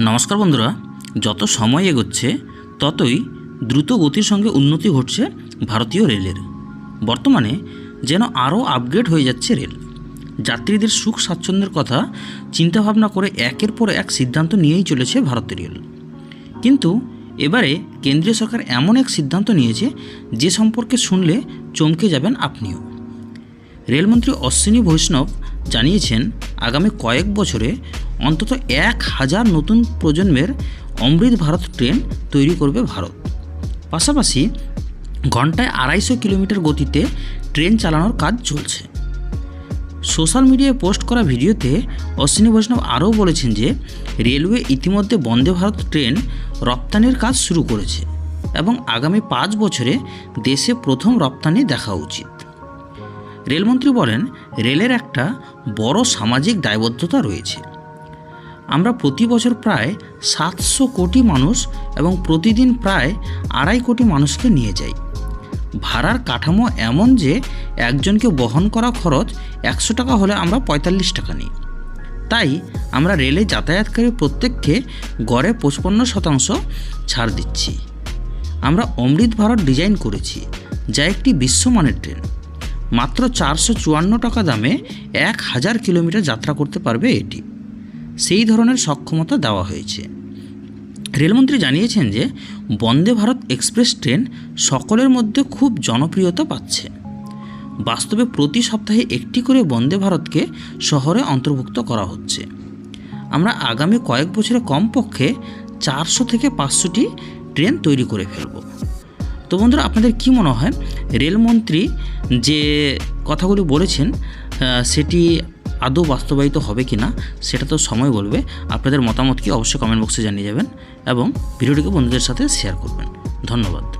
নমস্কার বন্ধুরা, যত সময় এগোচ্ছে, ততই দ্রুত গতির সঙ্গে উন্নতি ঘটছে ভারতীয় রেলের। বর্তমানে যেন আরও আপগ্রেড হয়ে যাচ্ছে রেল। যাত্রীদের সুখ স্বাচ্ছন্দ্যের কথা চিন্তাভাবনা করে একের পর এক সিদ্ধান্ত নিয়েই চলেছে ভারতীয় রেল। কিন্তু এবারে কেন্দ্রীয় সরকার এমন এক সিদ্ধান্ত নিয়েছে যে সম্পর্কে শুনলে চমকে যাবেন আপনিও। রেলমন্ত্রী অশ্বিনী বৈষ্ণব জানিয়েছেন, আগামী কয়েক বছরে অন্তত এক হাজার নতুন প্রজন্মের অমৃত ভারত ট্রেন তৈরি করবে ভারত। পাশাপাশি ঘন্টায় আড়াইশো কিলোমিটার গতিতে ট্রেন চালানোর কাজ চলছে। সোশ্যাল মিডিয়ায় পোস্ট করা ভিডিওতে অশ্বিনী বৈষ্ণব আরও বলেছেন যে, রেলওয়ে ইতিমধ্যে বন্দে ভারত ট্রেন রপ্তানির কাজ শুরু করেছে এবং আগামী পাঁচ বছরে দেশে প্রথম রপ্তানি দেখা উচিত। রেলমন্ত্রী বলেন, রেলের একটা বড় সামাজিক দায়বদ্ধতা রয়েছে। আমরা প্রতি বছর প্রায় সাতশো কোটি মানুষ এবং প্রতিদিন প্রায় আড়াই কোটি মানুষকে নিয়ে যাই। ভাড়ার কাঠামো এমন যে একজনকে বহন করা খরচ একশো টাকা হলে আমরা পঁয়তাল্লিশ টাকা নিই। তাই আমরা রেলে যাতায়াতকারী প্রত্যেককে গড়ে পঁচপন্ন শতাংশ ছাড় দিচ্ছি। আমরা অমৃত ভারত ডিজাইন করেছি, যা একটি বিশ্বমানের ট্রেন। মাত্র চারশো চুয়ান্ন টাকা দামে এক হাজার কিলোমিটার যাত্রা করতে পারবে এটি। সেই ধরনের সক্ষমতা দেওয়া হয়েছে। রেলমন্ত্রী জানিয়েছেন যে, বন্দে ভারত এক্সপ্রেস ট্রেন সকলের মধ্যে খুব জনপ্রিয়তা পাচ্ছে। বাস্তবে প্রতি সপ্তাহে একটি করে বন্দে ভারতকে শহরে অন্তর্ভুক্ত করা হচ্ছে। আমরা আগামী কয়েক বছরে কমপক্ষে চারশো থেকে পাঁচশোটি ট্রেন তৈরি করে ফেলব। তো বন্ধুরা, আপনাদের কি মনে হয়? রেলমন্ত্রী যে কথাগুলি বলেছেন সেটি আদৌ বাস্তবায়িত হবে কি না সেটা তো সময় বলবে। আপনাদের মতামত কি অবশ্যই কমেন্ট বক্সে জানিয়ে যাবেন এবং ভিডিওটিকে বন্ধুদের সাথে শেয়ার করবেন। ধন্যবাদ।